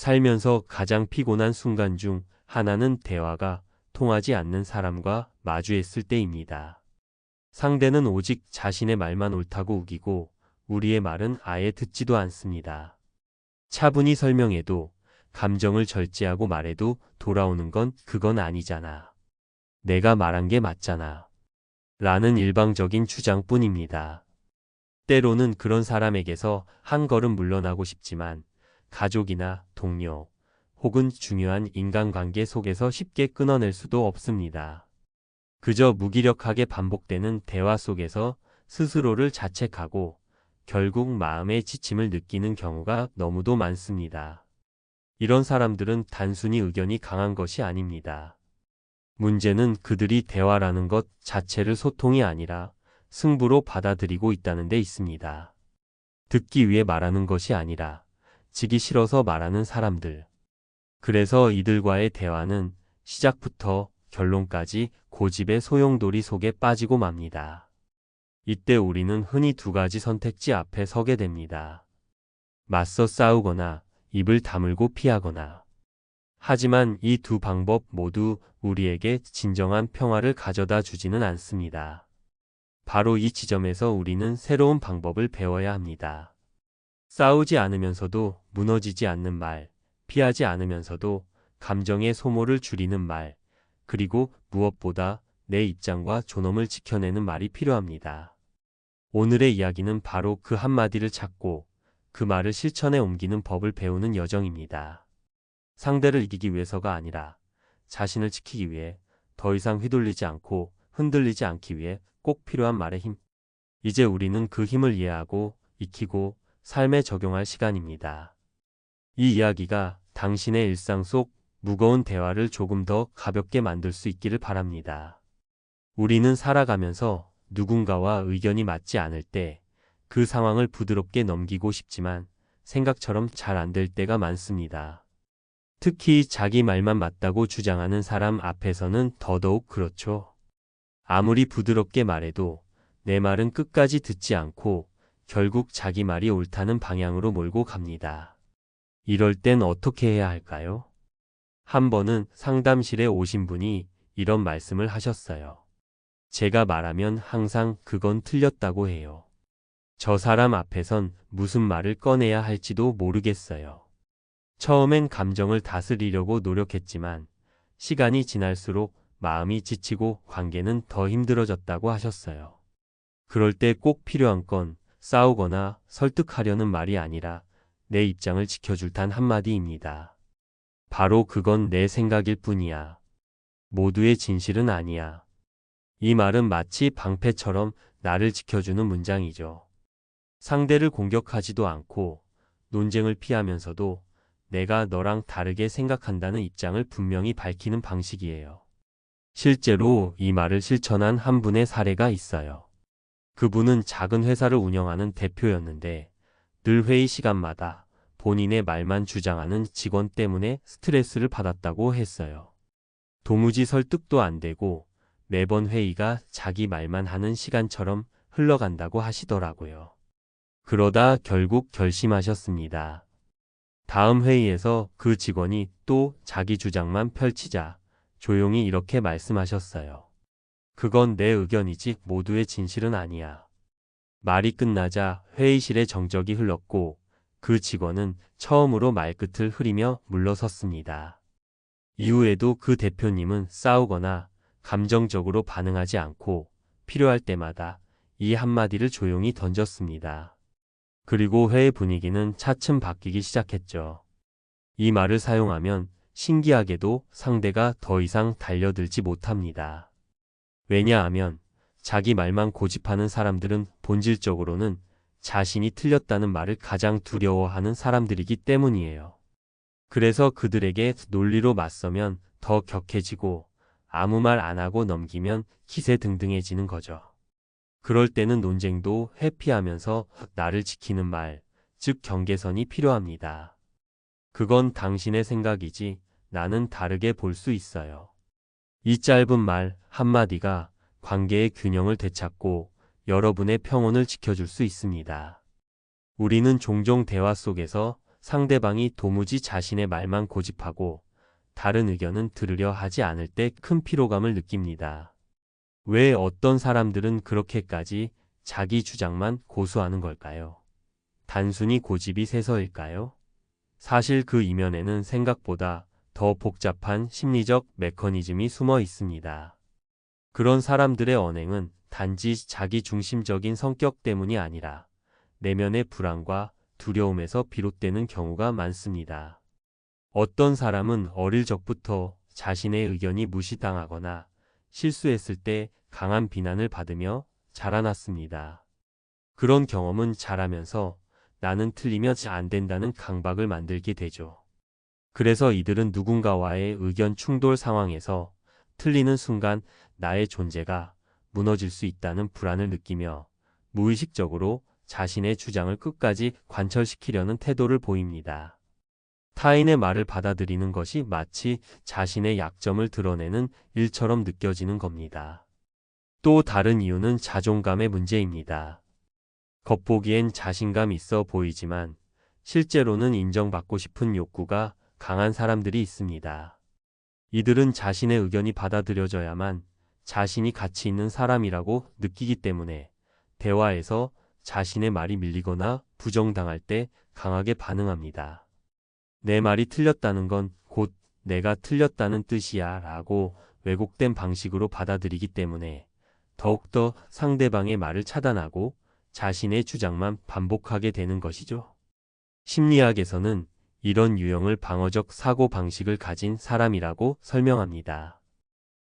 살면서 가장 피곤한 순간 중 하나는 대화가 통하지 않는 사람과 마주했을 때입니다. 상대는 오직 자신의 말만 옳다고 우기고 우리의 말은 아예 듣지도 않습니다. 차분히 설명해도 감정을 절제하고 말해도 돌아오는 건 그건 아니잖아. 내가 말한 게 맞잖아. 라는 일방적인 주장뿐입니다. 때로는 그런 사람에게서 한 걸음 물러나고 싶지만 가족이나 동료 혹은 중요한 인간관계 속에서 쉽게 끊어낼 수도 없습니다. 그저 무기력하게 반복되는 대화 속에서 스스로를 자책하고 결국 마음의 지침을 느끼는 경우가 너무도 많습니다. 이런 사람들은 단순히 의견이 강한 것이 아닙니다. 문제는 그들이 대화라는 것 자체를 소통이 아니라 승부로 받아들이고 있다는 데 있습니다. 듣기 위해 말하는 것이 아니라 지기 싫어서 말하는 사람들. 그래서 이들과의 대화는 시작부터 결론까지 고집의 소용돌이 속에 빠지고 맙니다. 이때 우리는 흔히 두 가지 선택지 앞에 서게 됩니다. 맞서 싸우거나 입을 다물고 피하거나. 하지만 이 두 방법 모두 우리에게 진정한 평화를 가져다 주지는 않습니다. 바로 이 지점에서 우리는 새로운 방법을 배워야 합니다. 싸우지 않으면서도 무너지지 않는 말, 피하지 않으면서도 감정의 소모를 줄이는 말, 그리고 무엇보다 내 입장과 존엄을 지켜내는 말이 필요합니다. 오늘의 이야기는 바로 그 한마디를 찾고 그 말을 실천에 옮기는 법을 배우는 여정입니다. 상대를 이기기 위해서가 아니라 자신을 지키기 위해 더 이상 휘둘리지 않고 흔들리지 않기 위해 꼭 필요한 말의 힘. 이제 우리는 그 힘을 이해하고 익히고 삶에 적용할 시간입니다. 이 이야기가 당신의 일상 속 무거운 대화를 조금 더 가볍게 만들 수 있기를 바랍니다. 우리는 살아가면서 누군가와 의견이 맞지 않을 때 그 상황을 부드럽게 넘기고 싶지만 생각처럼 잘 안 될 때가 많습니다. 특히 자기 말만 맞다고 주장하는 사람 앞에서는 더더욱 그렇죠. 아무리 부드럽게 말해도 내 말은 끝까지 듣지 않고 결국 자기 말이 옳다는 방향으로 몰고 갑니다. 이럴 땐 어떻게 해야 할까요? 한 번은 상담실에 오신 분이 이런 말씀을 하셨어요. 제가 말하면 항상 그건 틀렸다고 해요. 저 사람 앞에선 무슨 말을 꺼내야 할지도 모르겠어요. 처음엔 감정을 다스리려고 노력했지만 시간이 지날수록 마음이 지치고 관계는 더 힘들어졌다고 하셨어요. 그럴 때 꼭 필요한 건 싸우거나 설득하려는 말이 아니라 내 입장을 지켜줄 단 한마디입니다. 바로 그건 내 생각일 뿐이야. 모두의 진실은 아니야. 이 말은 마치 방패처럼 나를 지켜주는 문장이죠. 상대를 공격하지도 않고 논쟁을 피하면서도 내가 너랑 다르게 생각한다는 입장을 분명히 밝히는 방식이에요. 실제로 이 말을 실천한 한 분의 사례가 있어요. 그분은 작은 회사를 운영하는 대표였는데 늘 회의 시간마다 본인의 말만 주장하는 직원 때문에 스트레스를 받았다고 했어요. 도무지 설득도 안 되고 매번 회의가 자기 말만 하는 시간처럼 흘러간다고 하시더라고요. 그러다 결국 결심하셨습니다. 다음 회의에서 그 직원이 또 자기 주장만 펼치자 조용히 이렇게 말씀하셨어요. 그건 내 의견이지 모두의 진실은 아니야. 말이 끝나자 회의실에 정적이 흘렀고 그 직원은 처음으로 말끝을 흐리며 물러섰습니다. 이후에도 그 대표님은 싸우거나 감정적으로 반응하지 않고 필요할 때마다 이 한마디를 조용히 던졌습니다. 그리고 회의 분위기는 차츰 바뀌기 시작했죠. 이 말을 사용하면 신기하게도 상대가 더 이상 달려들지 못합니다. 왜냐하면 자기 말만 고집하는 사람들은 본질적으로는 자신이 틀렸다는 말을 가장 두려워하는 사람들이기 때문이에요. 그래서 그들에게 논리로 맞서면 더 격해지고 아무 말 안 하고 넘기면 기세 등등해지는 거죠. 그럴 때는 논쟁도 회피하면서 나를 지키는 말, 즉 경계선이 필요합니다. 그건 당신의 생각이지 나는 다르게 볼 수 있어요. 이 짧은 말 한마디가 관계의 균형을 되찾고 여러분의 평온을 지켜줄 수 있습니다. 우리는 종종 대화 속에서 상대방이 도무지 자신의 말만 고집하고 다른 의견은 들으려 하지 않을 때 큰 피로감을 느낍니다. 왜 어떤 사람들은 그렇게까지 자기 주장만 고수하는 걸까요? 단순히 고집이 세서일까요? 사실 그 이면에는 생각보다 더 복잡한 심리적 메커니즘이 숨어 있습니다. 그런 사람들의 언행은 단지 자기 중심적인 성격 때문이 아니라 내면의 불안과 두려움에서 비롯되는 경우가 많습니다. 어떤 사람은 어릴 적부터 자신의 의견이 무시당하거나 실수했을 때 강한 비난을 받으며 자라났습니다. 그런 경험은 자라면서 나는 틀리면 안 된다는 강박을 만들게 되죠. 그래서 이들은 누군가와의 의견 충돌 상황에서 틀리는 순간 나의 존재가 무너질 수 있다는 불안을 느끼며 무의식적으로 자신의 주장을 끝까지 관철시키려는 태도를 보입니다. 타인의 말을 받아들이는 것이 마치 자신의 약점을 드러내는 일처럼 느껴지는 겁니다. 또 다른 이유는 자존감의 문제입니다. 겉보기엔 자신감 있어 보이지만 실제로는 인정받고 싶은 욕구가 강한 사람들이 있습니다. 이들은 자신의 의견이 받아들여져야만 자신이 가치 있는 사람이라고 느끼기 때문에 대화에서 자신의 말이 밀리거나 부정당할 때 강하게 반응합니다. 내 말이 틀렸다는 건 곧 내가 틀렸다는 뜻이야 라고 왜곡된 방식으로 받아들이기 때문에 더욱더 상대방의 말을 차단하고 자신의 주장만 반복하게 되는 것이죠. 심리학에서는 이런 유형을 방어적 사고 방식을 가진 사람이라고 설명합니다.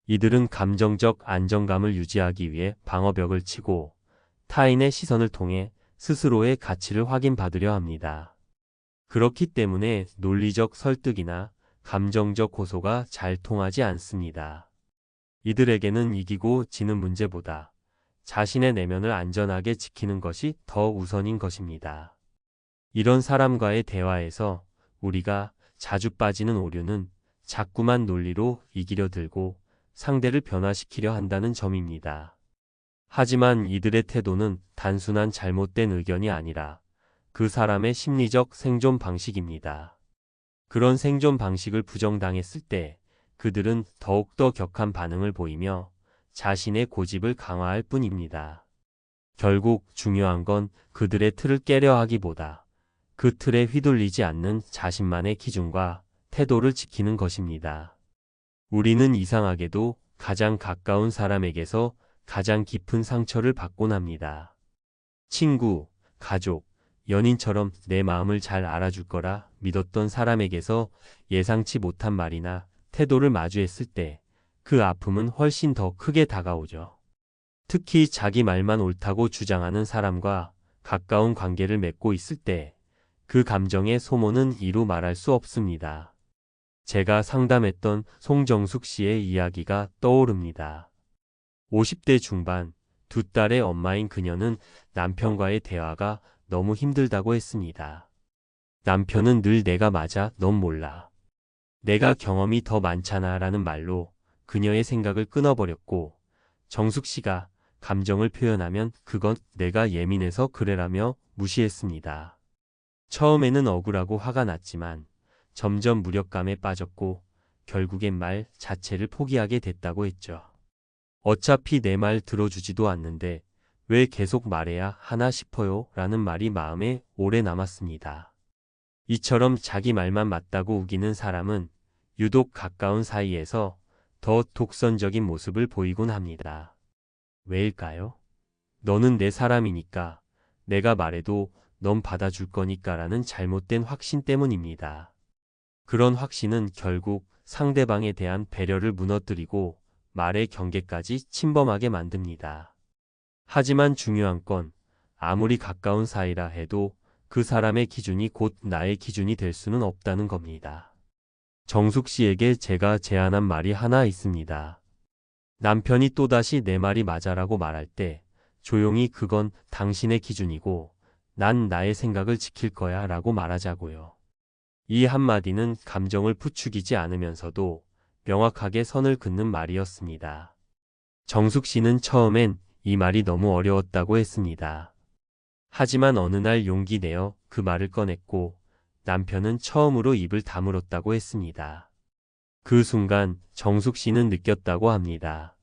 이들은 감정적 안정감을 유지하기 위해 방어벽을 치고 타인의 시선을 통해 스스로의 가치를 확인받으려 합니다. 그렇기 때문에 논리적 설득이나 감정적 호소가 잘 통하지 않습니다. 이들에게는 이기고 지는 문제보다 자신의 내면을 안전하게 지키는 것이 더 우선인 것입니다. 이런 사람과의 대화에서 우리가 자주 빠지는 오류는 자꾸만 논리로 이기려 들고 상대를 변화시키려 한다는 점입니다. 하지만 이들의 태도는 단순한 잘못된 의견이 아니라 그 사람의 심리적 생존 방식입니다. 그런 생존 방식을 부정당했을 때 그들은 더욱더 격한 반응을 보이며 자신의 고집을 강화할 뿐입니다. 결국 중요한 건 그들의 틀을 깨려 하기보다 그 틀에 휘둘리지 않는 자신만의 기준과 태도를 지키는 것입니다. 우리는 이상하게도 가장 가까운 사람에게서 가장 깊은 상처를 받곤 합니다. 친구, 가족, 연인처럼 내 마음을 잘 알아줄 거라 믿었던 사람에게서 예상치 못한 말이나 태도를 마주했을 때 그 아픔은 훨씬 더 크게 다가오죠. 특히 자기 말만 옳다고 주장하는 사람과 가까운 관계를 맺고 있을 때 그 감정의 소모는 이루 말할 수 없습니다. 제가 상담했던 송정숙 씨의 이야기가 떠오릅니다. 50대 중반 두 딸의 엄마인 그녀는 남편과의 대화가 너무 힘들다고 했습니다. 남편은 늘 내가 맞아, 넌 몰라. 내가 경험이 더 많잖아 라는 말로 그녀의 생각을 끊어버렸고 정숙 씨가 감정을 표현하면 그건 내가 예민해서 그래라며 무시했습니다. 처음에는 억울하고 화가 났지만 점점 무력감에 빠졌고 결국엔 말 자체를 포기하게 됐다고 했죠. 어차피 내 말 들어주지도 않는데 왜 계속 말해야 하나 싶어요 라는 말이 마음에 오래 남았습니다. 이처럼 자기 말만 맞다고 우기는 사람은 유독 가까운 사이에서 더 독선적인 모습을 보이곤 합니다. 왜일까요? 너는 내 사람이니까 내가 말해도 넌 받아줄 거니까 라는 잘못된 확신 때문입니다. 그런 확신은 결국 상대방에 대한 배려를 무너뜨리고 말의 경계까지 침범하게 만듭니다. 하지만 중요한 건 아무리 가까운 사이라 해도 그 사람의 기준이 곧 나의 기준이 될 수는 없다는 겁니다. 정숙 씨에게 제가 제안한 말이 하나 있습니다. 남편이 또다시 내 말이 맞아라고 말할 때 조용히 그건 당신의 기준이고 난 나의 생각을 지킬 거야 라고 말하자고요. 이 한마디는 감정을 부추기지 않으면서도 명확하게 선을 긋는 말이었습니다. 정숙 씨는 처음엔 이 말이 너무 어려웠다고 했습니다. 하지만 어느 날 용기 내어 그 말을 꺼냈고 남편은 처음으로 입을 다물었다고 했습니다. 그 순간 정숙 씨는 느꼈다고 합니다.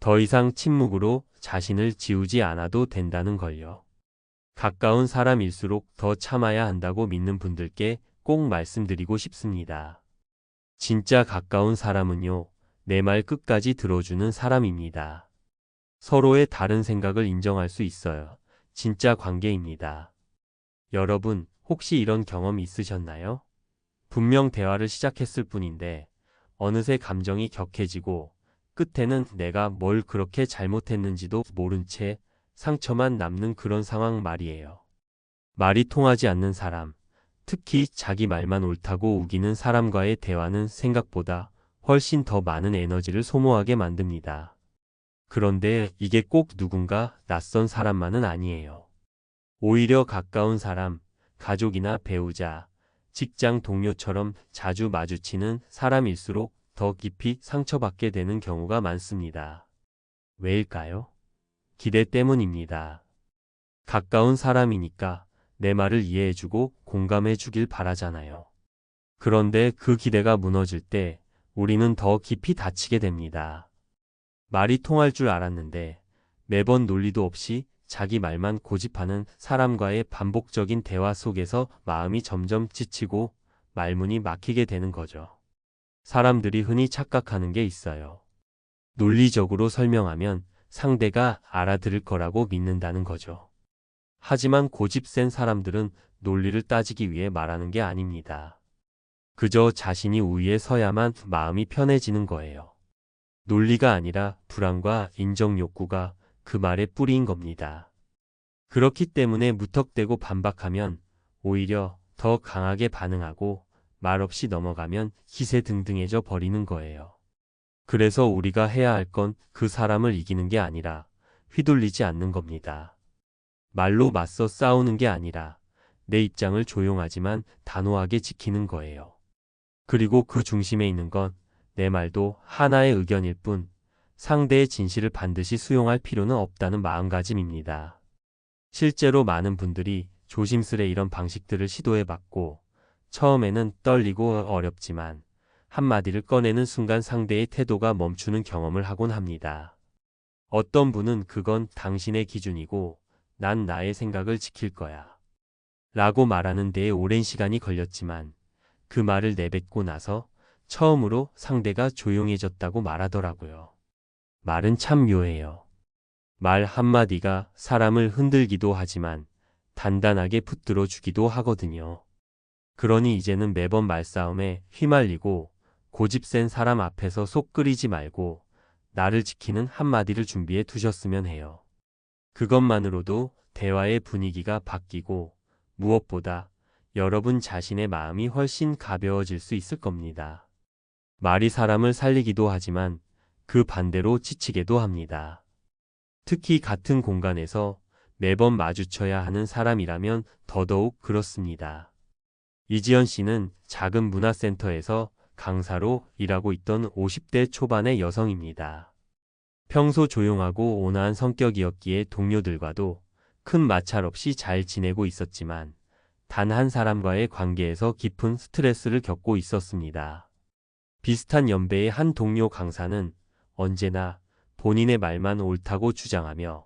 더 이상 침묵으로 자신을 지우지 않아도 된다는 걸요. 가까운 사람일수록 더 참아야 한다고 믿는 분들께 꼭 말씀드리고 싶습니다. 진짜 가까운 사람은요, 내 말 끝까지 들어주는 사람입니다. 서로의 다른 생각을 인정할 수 있어요. 진짜 관계입니다. 여러분, 혹시 이런 경험 있으셨나요? 분명 대화를 시작했을 뿐인데, 어느새 감정이 격해지고, 끝에는 내가 뭘 그렇게 잘못했는지도 모른 채 상처만 남는 그런 상황 말이에요. 말이 통하지 않는 사람, 특히 자기 말만 옳다고 우기는 사람과의 대화는 생각보다 훨씬 더 많은 에너지를 소모하게 만듭니다. 그런데 이게 꼭 누군가 낯선 사람만은 아니에요. 오히려 가까운 사람, 가족이나 배우자, 직장 동료처럼 자주 마주치는 사람일수록 더 깊이 상처받게 되는 경우가 많습니다. 왜일까요? 기대 때문입니다. 가까운 사람이니까 내 말을 이해해주고 공감해주길 바라잖아요. 그런데 그 기대가 무너질 때 우리는 더 깊이 다치게 됩니다. 말이 통할 줄 알았는데 매번 논리도 없이 자기 말만 고집하는 사람과의 반복적인 대화 속에서 마음이 점점 지치고 말문이 막히게 되는 거죠. 사람들이 흔히 착각하는 게 있어요. 논리적으로 설명하면 상대가 알아들을 거라고 믿는다는 거죠. 하지만 고집 센 사람들은 논리를 따지기 위해 말하는 게 아닙니다. 그저 자신이 우위에 서야만 마음이 편해지는 거예요. 논리가 아니라 불안과 인정 욕구가 그 말의 뿌리인 겁니다. 그렇기 때문에 무턱대고 반박하면 오히려 더 강하게 반응하고 말없이 넘어가면 기세 등등해져 버리는 거예요. 그래서 우리가 해야 할 건 그 사람을 이기는 게 아니라 휘둘리지 않는 겁니다. 말로 맞서 싸우는 게 아니라 내 입장을 조용하지만 단호하게 지키는 거예요. 그리고 그 중심에 있는 건 내 말도 하나의 의견일 뿐 상대의 진실을 반드시 수용할 필요는 없다는 마음가짐입니다. 실제로 많은 분들이 조심스레 이런 방식들을 시도해봤고 처음에는 떨리고 어렵지만 한마디를 꺼내는 순간 상대의 태도가 멈추는 경험을 하곤 합니다. 어떤 분은 그건 당신의 기준이고 난 나의 생각을 지킬 거야. 라고 말하는 데에 오랜 시간이 걸렸지만 그 말을 내뱉고 나서 처음으로 상대가 조용해졌다고 말하더라고요. 말은 참 묘해요. 말 한마디가 사람을 흔들기도 하지만 단단하게 붙들어 주기도 하거든요. 그러니 이제는 매번 말싸움에 휘말리고 고집 센 사람 앞에서 속 끓이지 말고 나를 지키는 한마디를 준비해 두셨으면 해요. 그것만으로도 대화의 분위기가 바뀌고 무엇보다 여러분 자신의 마음이 훨씬 가벼워질 수 있을 겁니다. 말이 사람을 살리기도 하지만 그 반대로 지치게도 합니다. 특히 같은 공간에서 매번 마주쳐야 하는 사람이라면 더더욱 그렇습니다. 이지연 씨는 작은 문화센터에서 강사로 일하고 있던 50대 초반의 여성입니다. 평소 조용하고 온화한 성격이었기에 동료들과도 큰 마찰 없이 잘 지내고 있었지만 단 한 사람과의 관계에서 깊은 스트레스를 겪고 있었습니다. 비슷한 연배의 한 동료 강사는 언제나 본인의 말만 옳다고 주장하며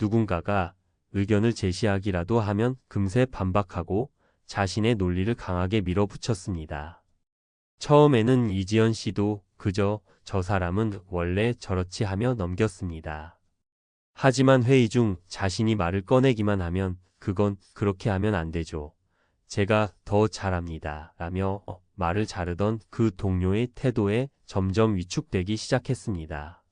누군가가 의견을 제시하기라도 하면 금세 반박하고 자신의 논리를 강하게 밀어붙였습니다. 처음에는 이지연 씨도 그저 저 사람은 원래 저렇지 하며 넘겼습니다. 하지만 회의 중 자신이 말을 꺼내기만 하면 그건 그렇게 하면 안 되죠. 제가 더 잘합니다. 라며 말을 자르던 그 동료의 태도에 점점 위축되기 시작했습니다.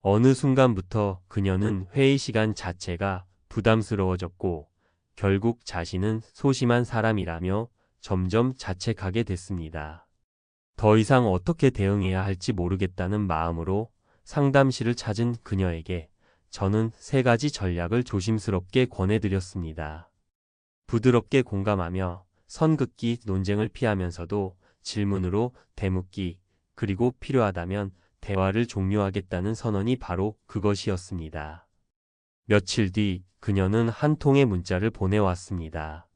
어느 순간부터 그녀는 회의 시간 자체가 부담스러워졌고 결국 자신은 소심한 사람이라며 점점 자책하게 됐습니다. 더 이상 어떻게 대응해야 할지 모르겠다는 마음으로 상담실을 찾은 그녀에게 저는 세 가지 전략을 조심스럽게 권해드렸습니다. 부드럽게 공감하며 선긋기 논쟁을 피하면서도 질문으로 대묻기 그리고 필요하다면 대화를 종료하겠다는 선언이 바로 그것이었습니다. 며칠 뒤 그녀는 한 통의 문자를 보내왔습니다.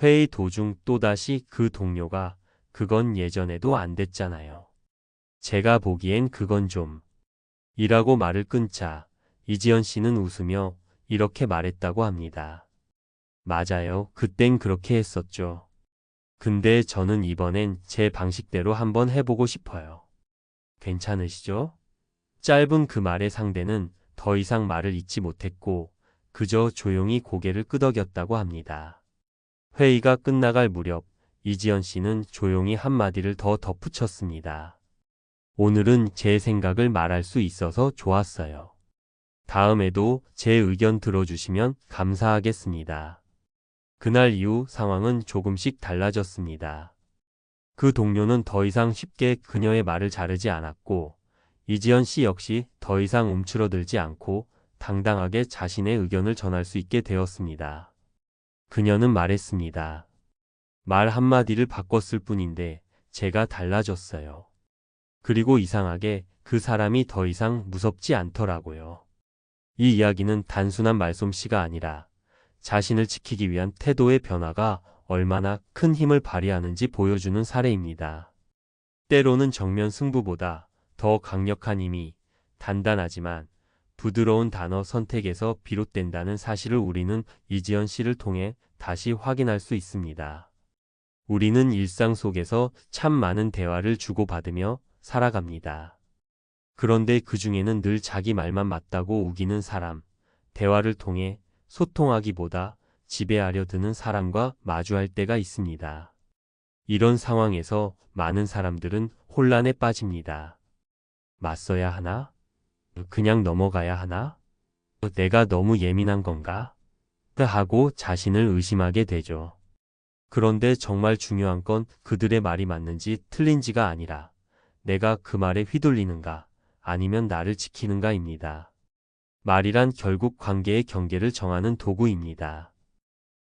회의 도중 또다시 그 동료가 그건 예전에도 안 됐잖아요. 제가 보기엔 그건 좀 이라고 말을 끊자 이지연 씨는 웃으며 이렇게 말했다고 합니다. 맞아요. 그땐 그렇게 했었죠. 근데 저는 이번엔 제 방식대로 한번 해보고 싶어요. 괜찮으시죠? 짧은 그 말의 상대는 더 이상 말을 잇지 못했고 그저 조용히 고개를 끄덕였다고 합니다. 회의가 끝나갈 무렵 이지연 씨는 조용히 한마디를 더 덧붙였습니다. 오늘은 제 생각을 말할 수 있어서 좋았어요. 다음에도 제 의견 들어주시면 감사하겠습니다. 그날 이후 상황은 조금씩 달라졌습니다. 그 동료는 더 이상 쉽게 그녀의 말을 자르지 않았고, 이지연 씨 역시 더 이상 움츠러들지 않고 당당하게 자신의 의견을 전할 수 있게 되었습니다. 그녀는 말했습니다. 말 한마디를 바꿨을 뿐인데 제가 달라졌어요. 그리고 이상하게 그 사람이 더 이상 무섭지 않더라고요. 이 이야기는 단순한 말솜씨가 아니라 자신을 지키기 위한 태도의 변화가 얼마나 큰 힘을 발휘하는지 보여주는 사례입니다. 때로는 정면 승부보다 더 강력한 힘이 단단하지만 부드러운 단어 선택에서 비롯된다는 사실을 우리는 이지연 씨를 통해 다시 확인할 수 있습니다. 우리는 일상 속에서 참 많은 대화를 주고받으며 살아갑니다. 그런데 그 중에는 늘 자기 말만 맞다고 우기는 사람, 대화를 통해 소통하기보다 지배하려 드는 사람과 마주할 때가 있습니다. 이런 상황에서 많은 사람들은 혼란에 빠집니다. 맞서야 하나? 그냥 넘어가야 하나? 내가 너무 예민한 건가? 하고 자신을 의심하게 되죠. 그런데 정말 중요한 건 그들의 말이 맞는지 틀린지가 아니라 내가 그 말에 휘둘리는가 아니면 나를 지키는가입니다. 말이란 결국 관계의 경계를 정하는 도구입니다.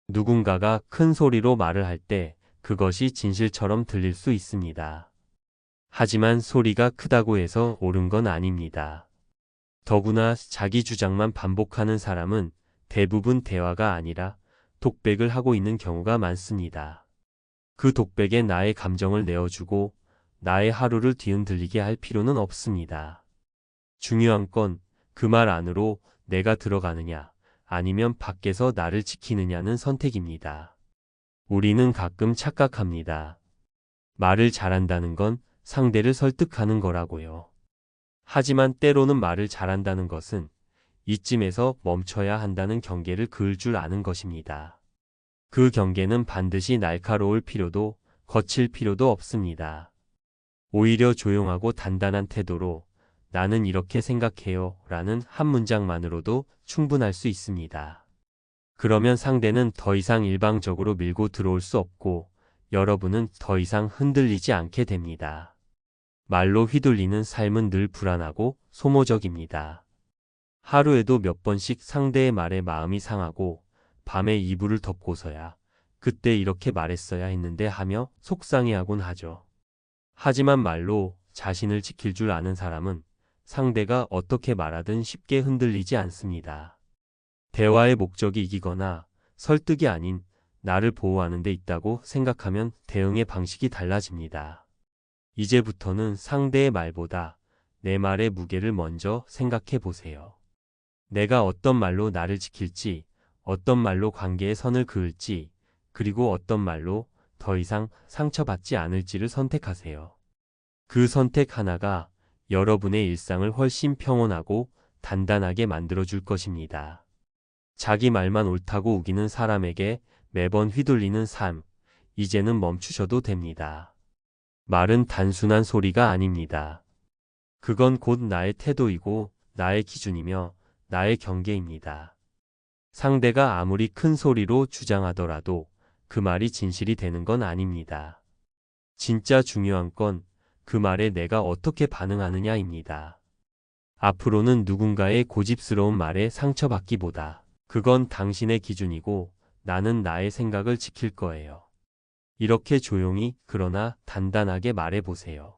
누군가가 큰 소리로 말을 할 때 그것이 진실처럼 들릴 수 있습니다. 하지만 소리가 크다고 해서 옳은 건 아닙니다. 더구나 자기 주장만 반복하는 사람은 대부분 대화가 아니라 독백을 하고 있는 경우가 많습니다. 그 독백에 나의 감정을 내어주고 나의 하루를 뒤흔들리게 할 필요는 없습니다. 중요한 건 그 말 안으로 내가 들어가느냐 아니면 밖에서 나를 지키느냐는 선택입니다. 우리는 가끔 착각합니다. 말을 잘한다는 건 상대를 설득하는 거라고요. 하지만 때로는 말을 잘한다는 것은 이쯤에서 멈춰야 한다는 경계를 그을 줄 아는 것입니다. 그 경계는 반드시 날카로울 필요도 거칠 필요도 없습니다. 오히려 조용하고 단단한 태도로 나는 이렇게 생각해요 라는 한 문장만으로도 충분할 수 있습니다. 그러면 상대는 더 이상 일방적으로 밀고 들어올 수 없고 여러분은 더 이상 흔들리지 않게 됩니다. 말로 휘둘리는 삶은 늘 불안하고 소모적입니다. 하루에도 몇 번씩 상대의 말에 마음이 상하고 밤에 이불을 덮고서야 그때 이렇게 말했어야 했는데 하며 속상해하곤 하죠. 하지만 말로 자신을 지킬 줄 아는 사람은 상대가 어떻게 말하든 쉽게 흔들리지 않습니다. 대화의 목적이 이기거나 설득이 아닌 나를 보호하는 데 있다고 생각하면 대응의 방식이 달라집니다. 이제부터는 상대의 말보다 내 말의 무게를 먼저 생각해 보세요. 내가 어떤 말로 나를 지킬지, 어떤 말로 관계의 선을 그을지, 그리고 어떤 말로 더 이상 상처받지 않을지를 선택하세요. 그 선택 하나가 여러분의 일상을 훨씬 평온하고 단단하게 만들어줄 것입니다. 자기 말만 옳다고 우기는 사람에게 매번 휘둘리는 삶, 이제는 멈추셔도 됩니다. 말은 단순한 소리가 아닙니다. 그건 곧 나의 태도이고 나의 기준이며 나의 경계입니다. 상대가 아무리 큰 소리로 주장하더라도 그 말이 진실이 되는 건 아닙니다. 진짜 중요한 건 그 말에 내가 어떻게 반응하느냐입니다. 앞으로는 누군가의 고집스러운 말에 상처받기보다 그건 당신의 기준이고 나는 나의 생각을 지킬 거예요. 이렇게 조용히 그러나 단단하게 말해보세요.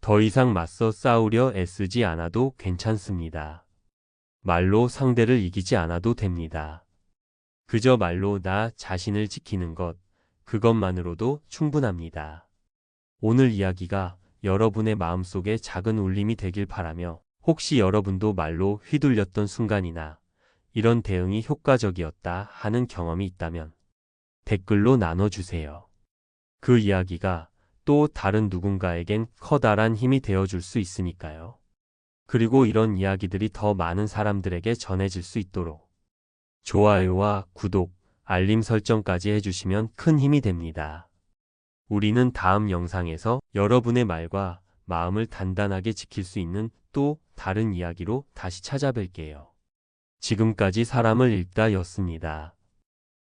더 이상 맞서 싸우려 애쓰지 않아도 괜찮습니다. 말로 상대를 이기지 않아도 됩니다. 그저 말로 나 자신을 지키는 것, 그것만으로도 충분합니다. 오늘 이야기가 여러분의 마음속에 작은 울림이 되길 바라며 혹시 여러분도 말로 휘둘렸던 순간이나 이런 대응이 효과적이었다 하는 경험이 있다면 댓글로 나눠주세요. 그 이야기가 또 다른 누군가에겐 커다란 힘이 되어줄 수 있으니까요. 그리고 이런 이야기들이 더 많은 사람들에게 전해질 수 있도록 좋아요와 구독, 알림 설정까지 해주시면 큰 힘이 됩니다. 우리는 다음 영상에서 여러분의 말과 마음을 단단하게 지킬 수 있는 또 다른 이야기로 다시 찾아뵐게요. 지금까지 사람을 읽다 였습니다.